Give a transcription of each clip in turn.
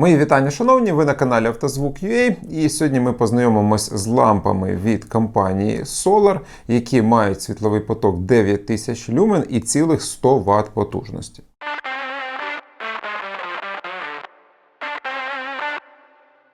Мої вітання, шановні! Ви на каналі Автозвук.ua і сьогодні ми познайомимось з лампами від компанії Solar, які мають світловий поток 9000 люмен і цілих 100 Вт потужності.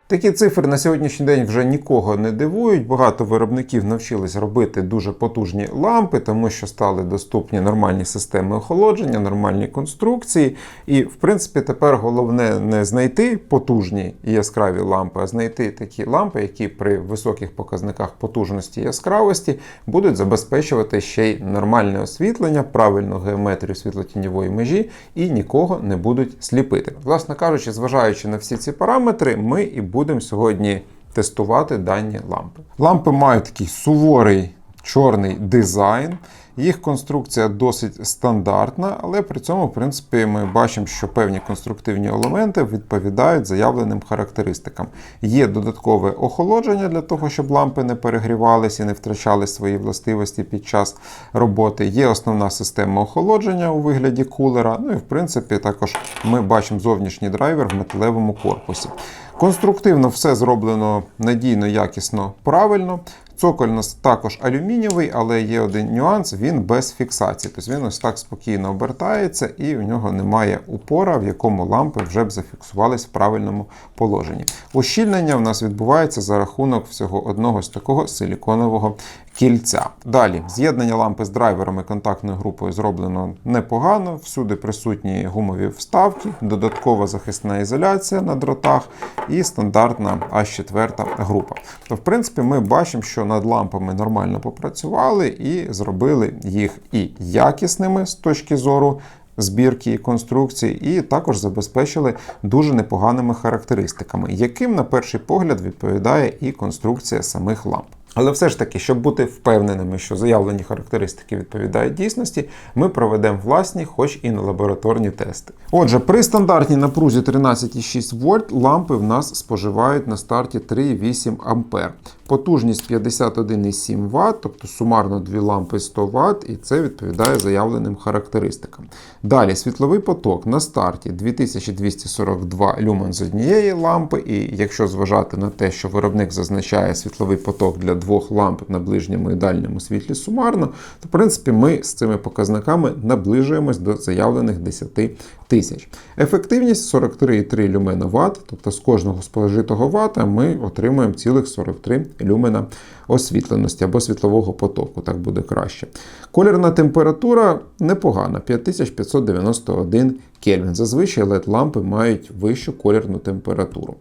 Такі цифри на сьогоднішній день вже нікого не дивують. Багато виробників навчились робити дуже потужні лампи, тому що стали доступні нормальні системи охолодження, нормальні конструкції. І, в принципі, тепер головне не знайти потужні і яскраві лампи, а знайти такі лампи, які при високих показниках потужності і яскравості будуть забезпечувати ще й нормальне освітлення, правильну геометрію світлотіньової межі і нікого не будуть сліпити. Власне кажучи, зважаючи на всі ці параметри, ми і сьогодні тестувати дані лампи. Лампи мають такий суворий чорний дизайн. Їх конструкція досить стандартна, але при цьому, в принципі, ми бачимо, що певні конструктивні елементи відповідають заявленим характеристикам. Є додаткове охолодження для того, щоб лампи не перегрівалися і не втрачали свої властивості під час роботи. Є основна система охолодження у вигляді кулера. Ну і в принципі, також ми бачимо зовнішній драйвер в металевому корпусі. Конструктивно все зроблено надійно, якісно, правильно. Цоколь у нас також алюмінієвий, але є один нюанс, він без фіксації. Тобто він ось так спокійно обертається і в нього немає упора, в якому лампи вже б зафіксувались в правильному положенні. Ущільнення в нас відбувається за рахунок всього одного з такого силіконового кільця. Далі, з'єднання лампи з драйверами контактною групою зроблено непогано. Всюди присутні гумові вставки, додаткова захисна ізоляція на дротах і стандартна А4 група. То, в принципі, ми бачимо, що над лампами нормально попрацювали і зробили їх і якісними з точки зору. Збірки і конструкції, і також забезпечили дуже непоганими характеристиками, яким на перший погляд відповідає і конструкція самих ламп. Але все ж таки, щоб бути впевненими, що заявлені характеристики відповідають дійсності, ми проведемо власні, хоч і не лабораторні тести. Отже, при стандартній напрузі 13,6 вольт лампи в нас споживають на старті 3,8 А. Потужність 51,7 Вт, тобто сумарно дві лампи 100 Вт, і це відповідає заявленим характеристикам. Далі світловий поток на старті 2242 люмен з однієї лампи, і якщо зважати на те, що виробник зазначає світловий поток для двох ламп на ближньому і дальньому світлі сумарно, то в принципі ми з цими показниками наближуємось до заявлених 10 тисяч. Ефективність 43,3 люмена Вт, тобто з кожного спожитого вата ми отримуємо цілих 43 люмена освітленості або світлового потоку, так буде краще. Колірна температура непогана 5591 Кельвін. Зазвичай LED-лампи мають вищу колірну температуру.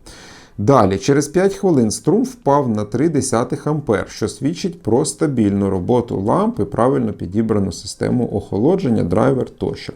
Далі, через 5 хвилин струм впав на 0,3 А, що свідчить про стабільну роботу лампи, правильно підібрану систему охолодження, драйвер тощо.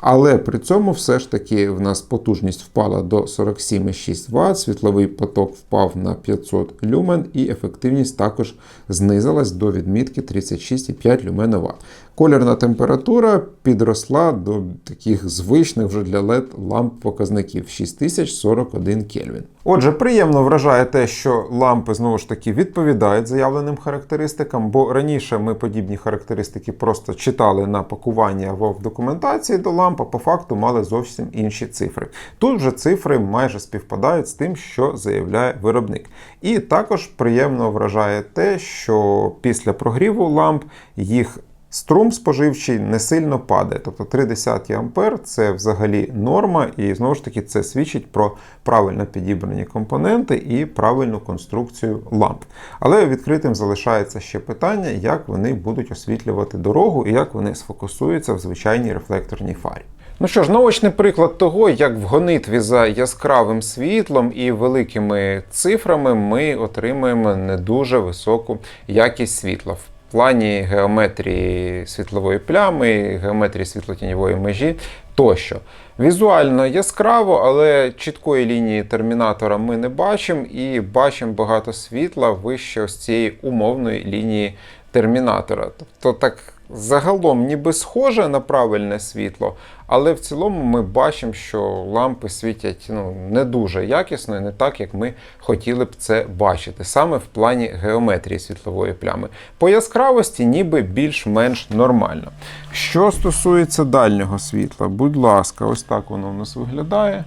Але при цьому все ж таки в нас потужність впала до 47,6 Вт, світловий поток впав на 500 люмен, і ефективність також знизилась до відмітки 36,5 люмен Вт. Колірна температура підросла до таких звичних вже для LED ламп показників 6041 Кельвін. Отже, приємно вражає те, що лампи знову ж таки відповідають заявленим характеристикам, бо раніше ми подібні характеристики просто читали на пакуванні або в документації до ламп, а по факту мали зовсім інші цифри. Тут вже цифри майже співпадають з тим, що заявляє виробник. І також приємно вражає те, що після прогріву ламп їх Струм споживчий не сильно падає, тобто 0,3 А це взагалі норма, і знову ж таки це свідчить про правильно підібрані компоненти і правильну конструкцію ламп. Але відкритим залишається ще питання, як вони будуть освітлювати дорогу і як вони сфокусуються в звичайній рефлекторній фарі. Ну що ж, наочний приклад того, як в гонитві за яскравим світлом і великими цифрами ми отримуємо не дуже високу якість світла. Плані геометрії світлової плями, геометрії світлотіньової межі тощо. Візуально яскраво, але чіткої лінії термінатора ми не бачимо і бачимо багато світла вище ось цієї умовної лінії термінатора. Тобто так загалом ніби схоже на правильне світло, але в цілому ми бачимо, що лампи світять ну, не дуже якісно і не так, як ми хотіли б це бачити, саме в плані геометрії світлової плями. По яскравості ніби більш-менш нормально. Що стосується дальнього світла, будь ласка, ось так воно у нас виглядає.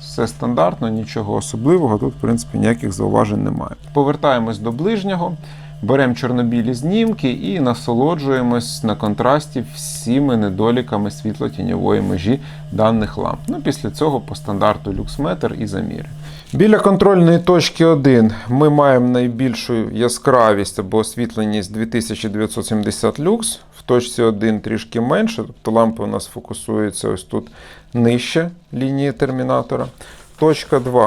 Все стандартно, нічого особливого. Тут, в принципі, ніяких зауважень немає. Повертаємось до ближнього, беремо чорнобілі знімки і насолоджуємось на контрасті всіми недоліками світло-тіньової межі даних ламп. Ну, після цього по стандарту люксметр і заміри. Біля контрольної точки 1 ми маємо найбільшу яскравість або освітленість 2970 люкс. В точці 1 трішки менше, тобто лампи у нас фокусуються ось тут нижче лінії термінатора. Точка 2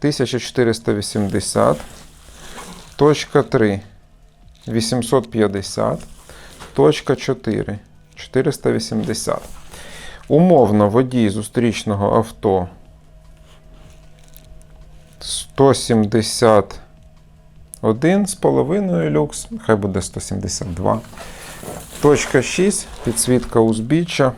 1480. Точка 3 850. Точка 4 480. Умовно водій зустрічного авто 171 з половиною люкс, хай буде 172. Точка 6, підсвітка узбіччя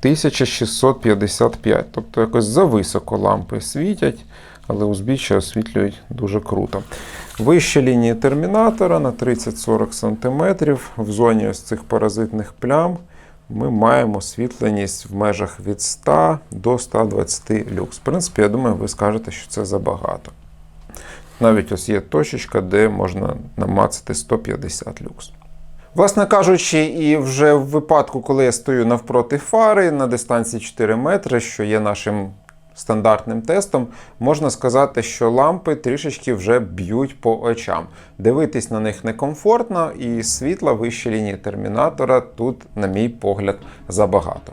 1655. Тобто якось зависоко лампи світять, але узбіччя освітлюють дуже круто. Вище лінії термінатора на 30-40 см в зоні ось цих паразитних плям ми маємо освітленість в межах від 100 до 120 люкс. В принципі, я думаю, ви скажете, що це забагато. Навіть ось є точечка, де можна намацати 150 люкс. Власне кажучи, і вже в випадку, коли я стою навпроти фари на дистанції 4 метри, що є нашим стандартним тестом, можна сказати, що лампи трішечки вже б'ють по очам. Дивитись на них некомфортно, і світла вище лінії термінатора тут, на мій погляд, забагато.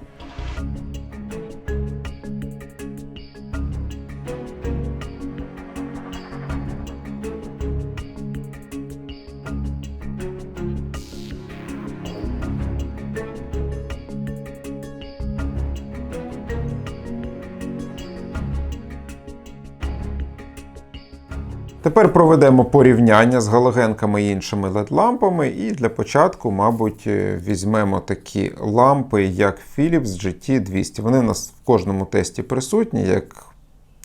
Тепер проведемо порівняння з галогенками і іншими LED-лампами. І для початку, мабуть, е, візьмемо такі лампи, як Philips GT200. Вони у нас в кожному тесті присутні, як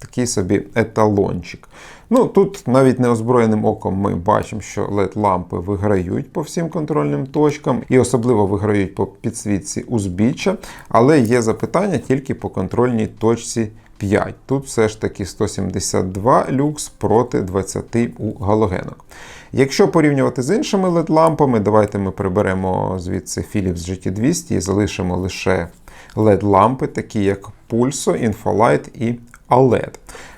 такий собі еталончик. Ну, Тут навіть неозброєним оком ми бачимо, що LED-лампи виграють по всім контрольним точкам, і особливо виграють по підсвітці узбіччя, але є запитання тільки по контрольній точці 5. Тут все ж таки 172 люкс проти 20 у галогенок. Якщо порівнювати з іншими LED-лампами, давайте ми приберемо звідси Philips GT200 і залишимо лише LED-лампи, такі як Pulso, Infolight і OLED.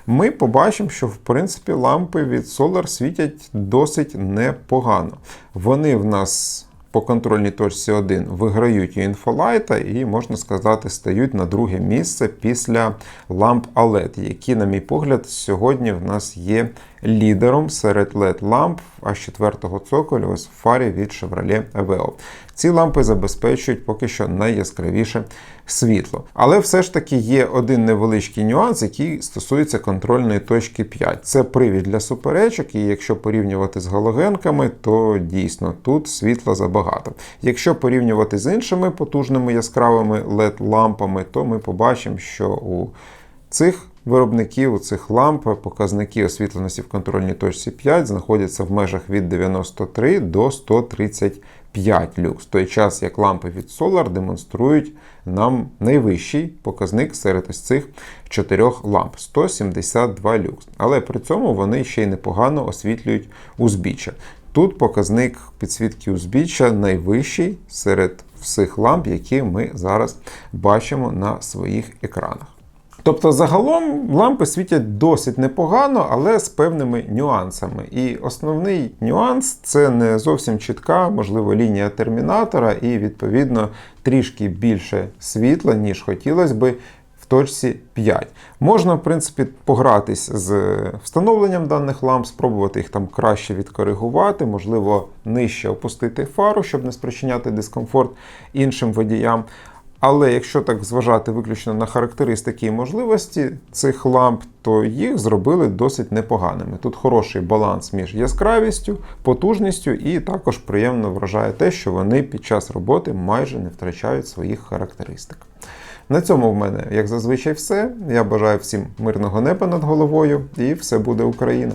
Ми побачимо, що в принципі лампи від Solar світять досить непогано. Вони в нас по контрольній точці 1 виграють у інфолайта і, можна сказати, стають на друге місце після ламп OLED, які, на мій погляд, сьогодні в нас є лідером серед LED-ламп аж четвертого цоколю ось в фарі від Chevrolet Aveo. Ці лампи забезпечують поки що найяскравіше світло. Але все ж таки є один невеличкий нюанс, який стосується контрольної точки 5. Це привід для суперечок, і якщо порівнювати з галогенками, то дійсно тут світла забагато. Якщо порівнювати з іншими потужними яскравими LED-лампами, то ми побачимо, що у цих виробників цих ламп показники освітленості в контрольній точці 5 знаходяться в межах від 93 до 135 люкс, в той час як лампи від Solar демонструють нам найвищий показник серед ось цих чотирьох ламп 172 люкс. Але при цьому вони ще й непогано освітлюють узбіччя. Тут показник підсвітки узбіччя найвищий серед всіх ламп, які ми зараз бачимо на своїх екранах. Тобто, загалом лампи світять досить непогано, але з певними нюансами. І основний нюанс це не зовсім чітка, можливо, лінія термінатора, і, відповідно, трішки більше світла, ніж хотілося би. Точці 5. Можна, в принципі, погратись з встановленням даних ламп, спробувати їх там краще відкоригувати, можливо, нижче опустити фару, щоб не спричиняти дискомфорт іншим водіям. Але якщо так зважати виключно на характеристики і можливості цих ламп, то їх зробили досить непоганими. Тут хороший баланс між яскравістю, потужністю, і також приємно вражає те, що вони під час роботи майже не втрачають своїх характеристик. На цьому в мене, як зазвичай, все. Я бажаю всім мирного неба над головою, і все буде Україна!